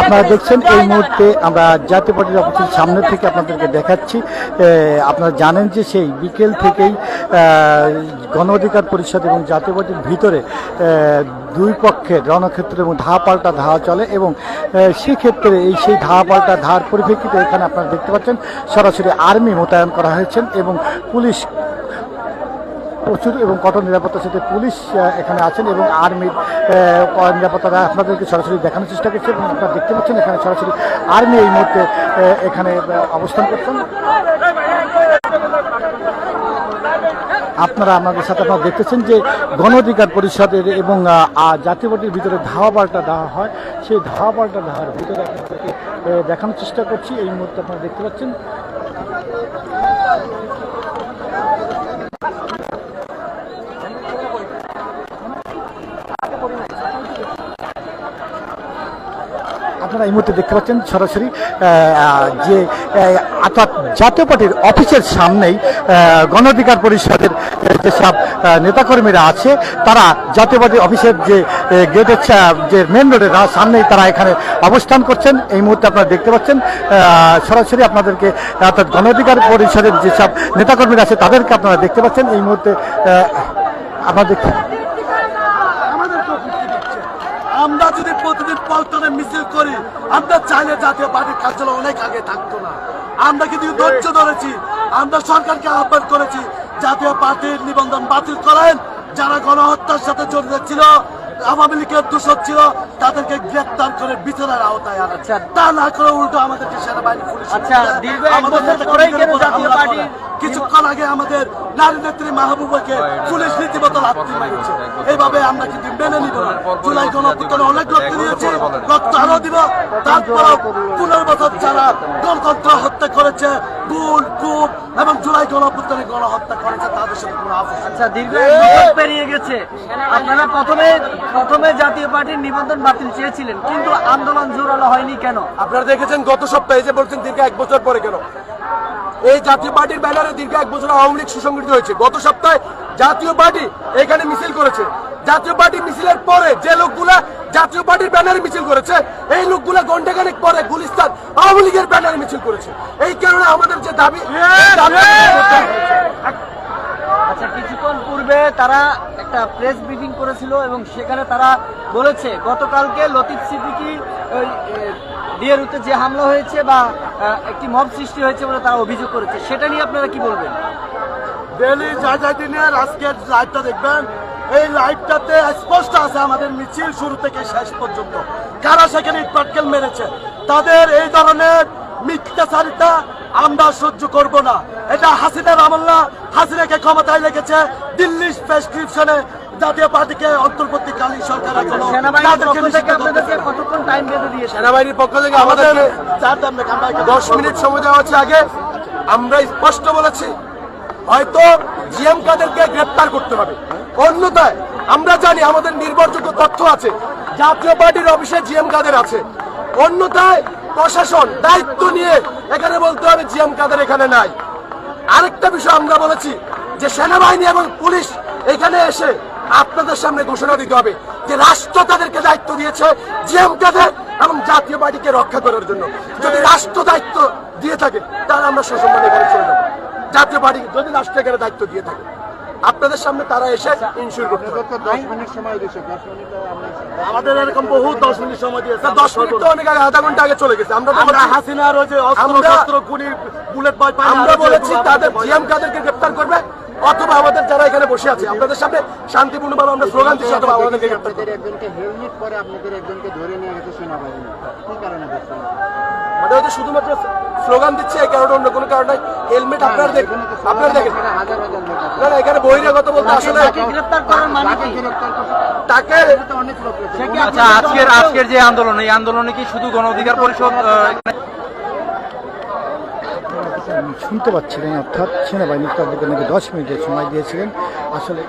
আপনারা দেখছেন এই মুহূর্তে আমরা জাতীয় পার্টির অফিসের সামনে থেকে আপনাদেরকে দেখাচ্ছি। আপনারা জানেন যে সেই বিকেল থেকেই গণ অধিকার পরিষদ এবং জাতীয় পার্টির ভিতরে দুই পক্ষের রণক্ষেত্র এবং ধা পাল্টা ধাওয়া চলে এবং সেক্ষেত্রে এই সেই ধাওয়া পাল্টা ধার পরিপ্রেক্ষিতে এখানে আপনারা দেখতে পাচ্ছেন, সরাসরি আর্মি মোতায়েন করা হয়েছেন এবং পুলিশ প্রচুর এবং কঠোর নিরাপত্তার সাথে পুলিশ এখানে আছেন এবং আর্মির নিরাপত্তারা আপনাদেরকে সরাসরি দেখানোর চেষ্টা করছে এবং আপনারা দেখতে পাচ্ছেন এখানে সরাসরি আর্মি এই মুহূর্তে এখানে অবস্থান করছেন। আপনারা আমাদের সাথে আপনারা দেখতেছেন যে গণ অধিকার পরিষদের এবং জাতীয় ভিতরে ধাওয়া পাল্টা দেওয়া হয়। সেই ধাওয়া পাল্টা দেওয়ার ভিতরে আপনাদেরকে দেখানোর চেষ্টা করছি। এই মুহূর্তে আপনারা দেখতে পাচ্ছেন আপনারা এই মুহূর্তে দেখতে পাচ্ছেন সরাসরি যে অর্থাৎ জাতীয় পার্টির অফিসের সামনেই আহ, গণ অধিকার পরিষদের যেসব নেতাকর্মীরা আছে তারা জাতীয় পার্টির অফিসের যে গেটের যে মেন রোডের সামনেই তারা এখানে অবস্থান করছেন। এই মুহূর্তে আপনারা দেখতে পাচ্ছেন সরাসরি আপনাদেরকে অর্থাৎ গণ অধিকার পরিষদের যেসব নেতাকর্মীরা আছে তাদেরকে আপনারা দেখতে পাচ্ছেন। এই মুহূর্তে আপনাদের আমরা যদি প্রতিদিন পল্টনে মিছিল করি আমরা চাইলে জাতীয় পার্টির কার্যালয় অনেক আগে থাকতো না। আমরা কিন্তু ধৈর্য ধরেছি আমরা সরকারকে আহ্বান করেছি জাতীয় পার্টির নিবন্ধন বাতিল করেন যারা গণহত্যার সাথে জড়িত ছিল আওয়ামী লীগের দূষক ছিল তাদেরকে গ্রেপ্তার করে বিচারের আওতায় আনা তা না করে উল্টো আমাদেরকে সেনাবাহিনী পুলিশ আচ্ছা, দীর্ঘ এক বছর পরেই কেন জাতীয় পার্টি। কিছুক্ষণ আগে আমাদের নারী নেত্রী মাহবুবাকে পুলিশ রীতিমতো লাথি মেরেছে এইভাবে আমরা কিন্তু মেনে নিব না। জুলাই গণঅভ্যুত্থানে অনেক রক্ত দিয়েছে রক্ত আরও দিব। তারপর পনেরো বছর যারা গণতন্ত্র হত্যা করেছে গুল কুপ এবং জুলাই গণঅভ্যুত্থানে গণহত্যা করেছে তাদের সাথে কোনো আচ্ছা দীর্ঘ পেরিয়ে গেছে। আপনারা প্রথমে প্রথমে জাতীয় পার্টির নিবন্ধন বাতিল চেয়েছিলেন কিন্তু আন্দোলন জোরালো হয়নি কেন? আপনারা দেখেছেন গত সপ্তাহে যে বলছেন দীর্ঘ এক বছর পরে কেন? এই জাতীয় পার্টির ব্যানারে দীর্ঘ এক বছর আওয়ামী লীগ সুসংগঠিত হয়েছে। গত সপ্তাহে জাতীয় পার্টি এখানে মিছিল করেছে। জাতীয় পার্টি মিছিলের পরে যে লোকগুলা জাতীয় পার্টির ব্যানারে মিছিল করেছে এই লোকগুলা ঘন্টাখানেক পরে গুলিস্তান আওয়ামী লীগের ব্যানারে মিছিল করেছে। এই কারণে আমাদের যে দাবি আচ্ছা কিছুক্ষণ পূর্বে তারা একটা প্রেস মিটিং করেছিল এবং সেখানে তারা বলেছে গতকালকে লতিফ সিদ্দিকি ওই ডিএরুতে যে হামলা হয়েছে বা একটি মব সৃষ্টি হয়েছে বলে তারা অভিযোগ করেছে, সেটা নিয়ে আপনারা কি বলবেন? ডেলি যা যা দিনের আজকের লাইভটা দেখবেন, এই লাইভটাতে স্পষ্ট আছে আমাদের মিছিল শুরু থেকে শেষ পর্যন্ত। কারা সেখানে ইটপাটকেল মেরেছে? তাদের এই ধরনের মিথ্যাচারিতা আমরা সহ্য করব না। এটা হাসিনার আমল্লা হাসিনাকে ক্ষমতায় লেগেছে দিল্লি প্রেসক্রিপশনে জাতীয় পার্টিকে অন্তর্বর্তীকালীন সরকার এখনও সেনাবাহিনীর পক্ষ থেকে আমাদের দশ মিনিট সময় দেওয়া হচ্ছে আগে। আমরা স্পষ্ট বলেছি হয়তো জিএম কাদেরকে গ্রেপ্তার করতে হবে। অন্যথায় আমরা জানি আমাদের নির্ভরযোগ্য তথ্য আছে জাতীয় পার্টির অফিসে জিএম কাদের আছে। অন্যথায় প্রশাসন দায়িত্ব নিয়ে এখানে বলতে হবে জিএম কাদের এখানে নাই। আরেকটা বিষয় আমরা বলেছি যে সেনাবাহিনী এবং পুলিশ এখানে এসে আপনাদের সামনে ঘোষণা দিতে হবে যে রাষ্ট্র তাদেরকে দায়িত্ব দিয়েছে জিএম কাদের এবং জাতীয় পার্টিকে রক্ষা করার জন্য। যদি রাষ্ট্র দায়িত্ব দিয়ে থাকে তাহলে আমরা সসম্মানে এখানে চলে যাব। জাতীয় পার্টি যদি রাষ্ট্র এখানে দায়িত্ব দিয়ে থাকে আপনাদের সামনে তারা এসে ইনশিওর করতে আমাদের এরকম বহু দশ মিনিট সময় দিয়েছে। দশ মিনিট তো অনেক আগে আধা ঘণ্টা আগে চলে গেছে। আমরা হাসিনার ওই যে অস্ত্র আমরা- গুলি বুলেট বয় আমরা বলেছি তাদের জিএম কাদেরকে গ্রেপ্তার করবে অথবা আমাদের যারা এখানে বসে আছে আপনাদের সামনে শান্তিপূর্ণভাবে আমরা স্লোগান দিচ্ছি অথবা আমাদেরকে আপনাদের একজনকে হেলমেট পরে আপনাদের একজনকে ধরে নিয়ে গেছে সেনাবাহিনী। কি কারণে করছেন মানে হয়তো শুধুমাত্র স্লোগান দিচ্ছে এই কারণে অন্য কোনো কারণ হেলমেট আপনারা দেখেন। আপনারা দেখেন না না এখানে বহিরাগত বলতে আসলে তাকে মানে তাকে আচ্ছা আজকের আজকের যে আন্দোলন এই আন্দোলনে কি শুধু গণ অধিকার পরিষদ এখানে শুনতে পাচ্ছিলেন অর্থাৎ সেনাবাহিনী তাদেরকে নাকি দশ মিনিটের সময় দিয়েছিলেন। আসলে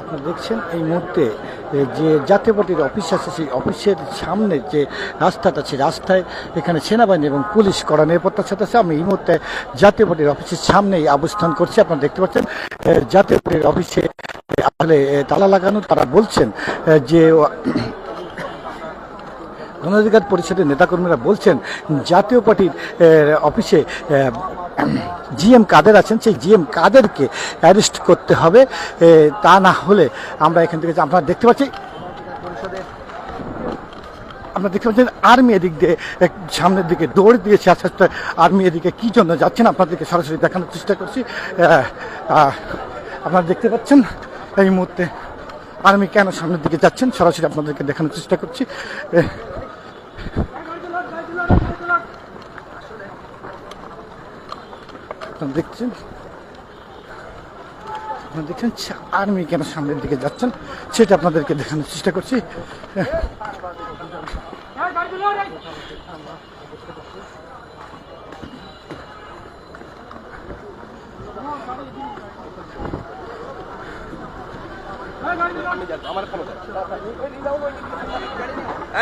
আপনারা দেখছেন এই মুহূর্তে যে জাতীয় পার্টির অফিস আছে, সেই অফিসের সামনে যে রাস্তাটা আছে রাস্তায় এখানে সেনাবাহিনী এবং পুলিশ কড়া নিরাপত্তার সাথে আছে। আমি এই মুহূর্তে জাতীয় পার্টির অফিসের সামনেই অবস্থান করছি। আপনারা দেখতে পাচ্ছেন জাতীয় পার্টির অফিসে আসলে তালা লাগানো তারা বলছেন যে গণঅধিকার পরিষদের নেতাকর্মীরা বলছেন, জাতীয় পার্টির অফিসে জিএম কাদের আছেন, সেই জিএম কাদেরকে অ্যারেস্ট করতে হবে। তা না হলে আমরা এখান থেকে আপনারা দেখতে পাচ্ছি আপনারা দেখতে পাচ্ছেন আর্মি এদিক দিয়ে সামনের দিকে দৌড় দিয়েছে, আস্তে আস্তে আর্মি এদিকে কী জন্য যাচ্ছেন, আপনাদেরকে সরাসরি দেখানোর চেষ্টা করছি। আপনারা দেখতে পাচ্ছেন, এই মুহূর্তে আর্মি কেন সামনের দিকে যাচ্ছেন, সরাসরি আপনাদেরকে দেখানোর চেষ্টা করছি। আপনারা দেখছেন? আপনারা দেখছেন আর্মি কেন সামনের দিকে যাচ্ছেন? সেটা আপনাদেরকে দেখানোর চেষ্টা করছি।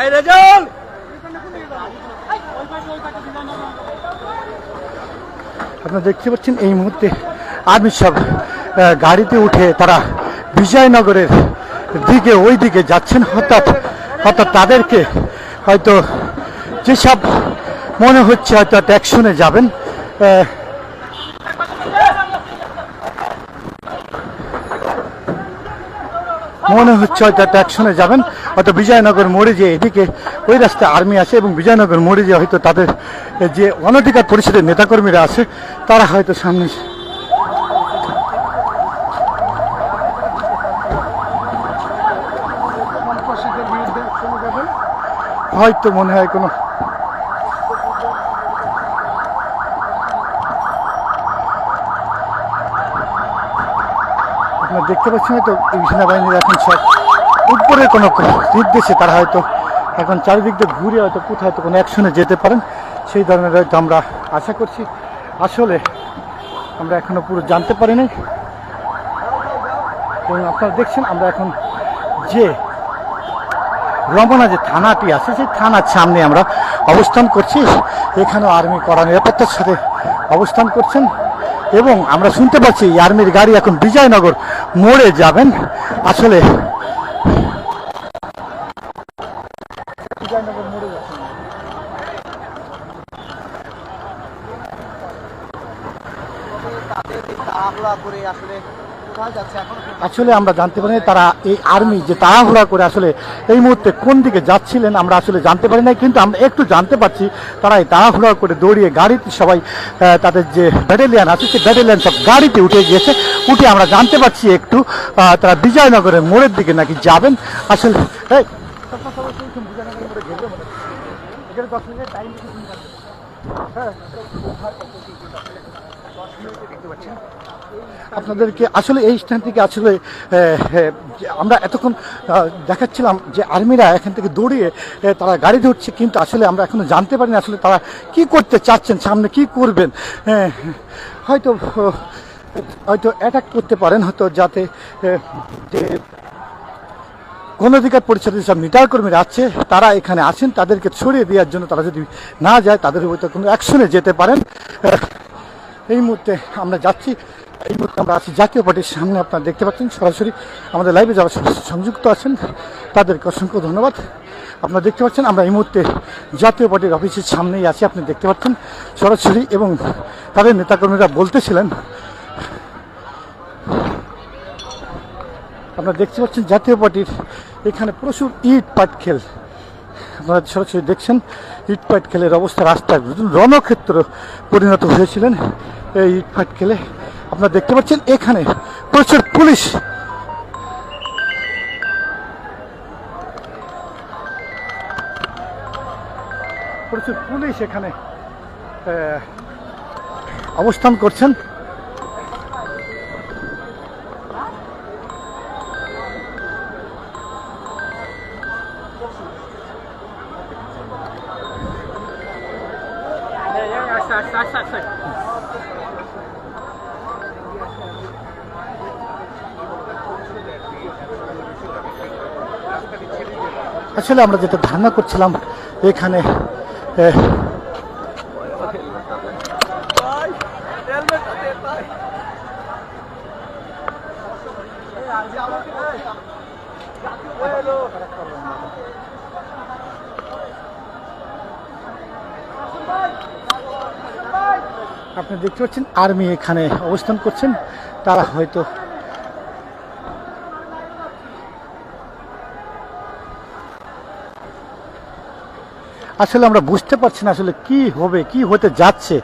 এই রেজাল আপনারা দেখতে পাচ্ছেন এই মুহূর্তে আর্মি সব গাড়িতে উঠে তারা বিজয়নগরের দিকে ওই দিকে যাচ্ছেন। হঠাৎ হঠাৎ তাদেরকে হয়তো যেসব মনে হচ্ছে হয়তো ট্যাক্সনে যাবেন আহ, মনে হচ্ছে হয়তো যাবেন। হয়তো বিজয়নগর মোড়ে যে এদিকে ওই রাস্তায় আর্মি আছে এবং বিজয়নগর মোড়ে যে হয়তো তাদের যে অনধিকার পরিষদের নেতাকর্মীরা আছে, তারা হয়তো সামনে হয়তো মনে হয় কোনো আপনারা দেখতে পাচ্ছেন হয়তো সেনাবাহিনীর এখন সব উপরে কোনো নির্দেশে তারা হয়তো এখন চারিদিক দিয়ে ঘুরে হয়তো কোথাও হয়তো কোনো অ্যাকশনে যেতে পারেন, সেই ধরনের হয়তো আমরা আশা করছি। আসলে আমরা এখনও পুরো জানতে পারিনি। এবং আপনারা দেখছেন, আমরা এখন যে রমনা যে থানাটি আছে, সেই থানার সামনে আমরা অবস্থান করছি। এখানেও আর্মি কড়া নিরাপত্তার সাথে অবস্থান করছেন। এবং আমরা শুনতে পাচ্ছি আর্মির গাড়ি এখন বিজয়নগর মোড়ে যাবেন। আসলে করে আসলে আসলে আমরা জানতে পারি তারা এই আর্মি যে তাড়াহুড়া করে আসলে এই মুহূর্তে কোন দিকে যাচ্ছিলেন আমরা আসলে জানতে পারি না কিন্তু আমরা একটু জানতে পারছি তারা এই তাড়াহুড়া করে দৌড়িয়ে গাড়িতে সবাই তাদের যে ব্যাটালিয়ান আছে সেই ব্যাটালিয়ান সব গাড়িতে উঠে গিয়েছে। উঠে আমরা জানতে পারছি একটু তারা বিজয়নগরের মোড়ের দিকে নাকি যাবেন। আসলে এই, আপনাদেরকে আসলে এই স্থান থেকে আসলে আমরা এতক্ষণ দেখাচ্ছিলাম যে আর্মিরা এখান থেকে দৌড়িয়ে তারা গাড়ি ধরছে, কিন্তু আসলে আমরা এখনও জানতে পারিনি আসলে তারা কি করতে চাচ্ছেন, সামনে কি করবেন। হয়তো হয়তো অ্যাটাক করতে পারেন, হয়তো যাতে যে গণঅধিকার পরিষদের সব নেতাকর্মীরা আছে, তারা এখানে আছেন, তাদেরকে ছড়িয়ে দেওয়ার জন্য তারা যদি না যায়, তাদের হয়তো কোনো অ্যাকশনে যেতে পারেন। এই মুহূর্তে আমরা যাচ্ছি। এই মুহূর্তে আমরা আছি জাতীয় পার্টির সামনে। আপনারা দেখতে পাচ্ছেন, সরাসরি আমাদের লাইভে যারা সংযুক্ত আছেন, তাদেরকে অসংখ্য ধন্যবাদ। আপনারা দেখতে পাচ্ছেন, আমরা এই মুহূর্তে জাতীয় পার্টির অফিসের সামনেই আছি, আপনি দেখতে পাচ্ছেন। সরাসরি এবং তাদের নেতাকর্মীরা বলতেছিলেন, আপনারা দেখতে পাচ্ছেন, জাতীয় পার্টির এখানে প্রচুর ইট পাটখেল আপনারা সরাসরি দেখছেন, ইট পাট খেলের অবস্থা রাস্তায় রণক্ষেত্র পরিণত হয়েছিলেন। এই ইট পাট খেলে আপনারা দেখতে পাচ্ছেন এখানে প্রচুর পুলিশ। প্রচুর পুলিশ এখানে অবস্থান করছেন। আসলে আমরা যেটা ধারণা করছিলাম, এখানে আপনি দেখতে পাচ্ছেন, আর্মি এখানে অবস্থান করছেন। তারা হয়তো আসলে আমরা বুঝতে পারছি না আসলে কি হবে, কি হতে যাচ্ছে।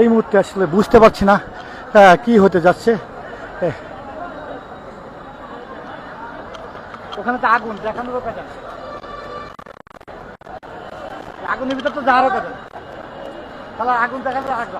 এই মুহূর্তে আসলে বুঝতে পারছি না কি হতে যাচ্ছে। ওখানে তো আগুন, দেখানোর কথা আগুনের ভিতর তো যাওয়ার কথা তাহলে আগুন দেখানোর আসবে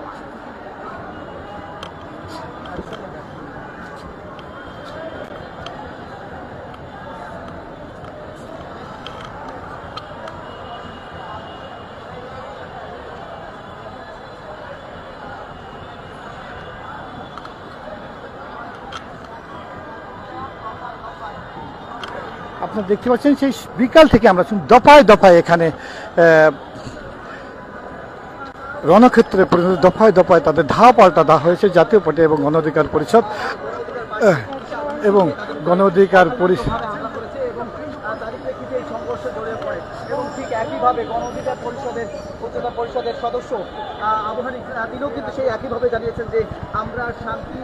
আপনারা দেখতে পাচ্ছেন সেই বিকাল থেকে আমরা দফায় দফায় এখানে রণক্ষেত্রে পর্যন্ত দফায় দফায় তাদের ধাওয়া পাল্টা দেওয়া হয়েছে জাতীয় পার্টি এবং গণ অধিকার পরিষদ এবং গণ অধিকার পরিষদ এবং ঠিক একইভাবে পরিষদের উচ্চতা পরিষদের সদস্য আবহানি তিনিও কিন্তু সেই একইভাবে জানিয়েছেন যে আমরা শান্তি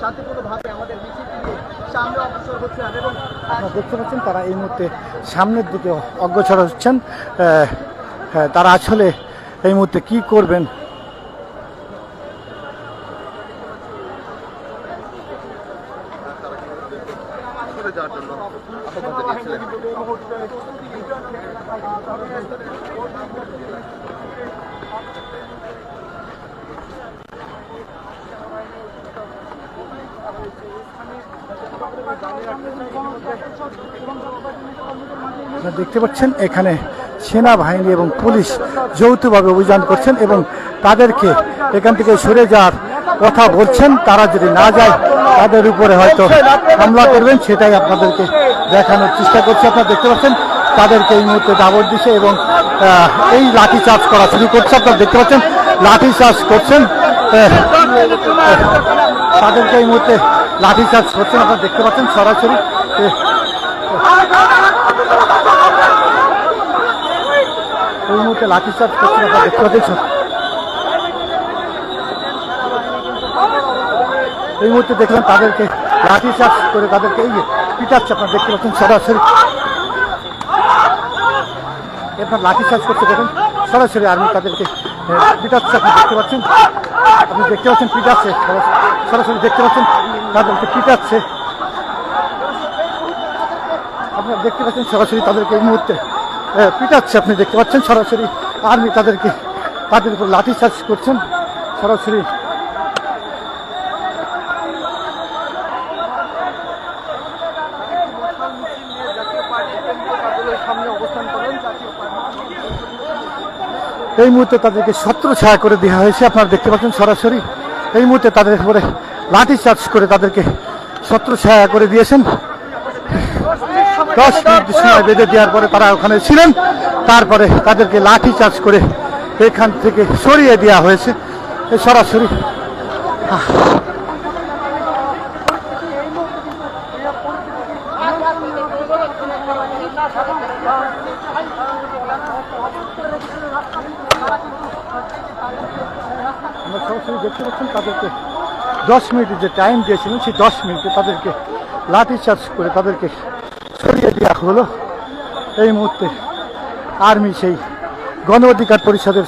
শান্তিপূর্ণভাবে আমাদের মিছিল নিয়ে সামনে অগ্রসর হচ্ছিলাম এবং দেখতে পাচ্ছেন তারা এই মুহূর্তে সামনের দিকে অগ্রসর হচ্ছেন। হ্যাঁ, তারা আসলে এই মুহূর্তে কি করবেন দেখতে পাচ্ছেন এখানে সেনাবাহিনী এবং পুলিশ যৌথভাবে অভিযান করছেন এবং তাদেরকে এখান থেকে সরে যাওয়ার কথা বলছেন। তারা যদি না যায়, তাদের উপরে হয়তো হামলা করবেন, সেটাই আপনাদেরকে দেখানোর চেষ্টা করছে। আপনারা দেখতে পাচ্ছেন, তাদেরকে এই মুহূর্তে দাবর দিছে এবং এই লাঠি চার্জ করা শুরু করছে। আপনারা দেখতে পাচ্ছেন লাঠি চার্জ করছেন তাদেরকে এই মুহূর্তে লাঠি চার্জ করছেন, আপনারা দেখতে পাচ্ছেন সরাসরি। এই মুহূর্তে লাঠিচার্জ করছেন, আপনারা দেখতে পাচ্ছেন। এই মুহূর্তে দেখলাম তাদেরকে লাঠিচার্জ করে তাদেরকে এই পিটাচ্ছে, আপনারা দেখতে পাচ্ছেন সরাসরি। আপনার লাঠিচার্জ করছে, দেখুন, সরাসরি আর্মি তাদেরকে পিটাচ্ছে আপনি দেখতে পাচ্ছেন। আপনি দেখতে পাচ্ছেন পিটাচ্ছে, সরাসরি- সরাসরি দেখতে পাচ্ছেন, তাদেরকে পিটাচ্ছে। আপনারা দেখতে পাচ্ছেন সরাসরি তাদেরকে এই মুহূর্তে পিটাচ্ছে। আপনি দেখতে পাচ্ছেন সরাসরি আর্মি তাদেরকে, তাদের উপর লাঠি চার্জ করছেন। সরাসরি এই মুহূর্তে তাদেরকে শত্রু ছায়া করে দেওয়া হয়েছে। আপনারা দেখতে পাচ্ছেন সরাসরি এই মুহূর্তে তাদের উপরে লাঠি চার্জ করে তাদেরকে শত্রু ছায়া করে দিয়েছেন। দশ মিনিট সময় বেঁধে দেওয়ার পরে তারা ওখানে ছিলেন। তারপরে তাদেরকে লাঠি চার্জ করে এখান থেকে সরিয়ে দেওয়া হয়েছে। সরাসরি আমরা সরাসরি দেখতে পাচ্ছেন তাদেরকে দশ মিনিটের যে টাইম দিয়েছিলেন, সেই দশ মিনিটে তাদেরকে লাঠি চার্জ করে তাদেরকে সরিয়ে দেওয়া হলো। এই মুহূর্তে আর্মি সেই গণ অধিকার পরিষদের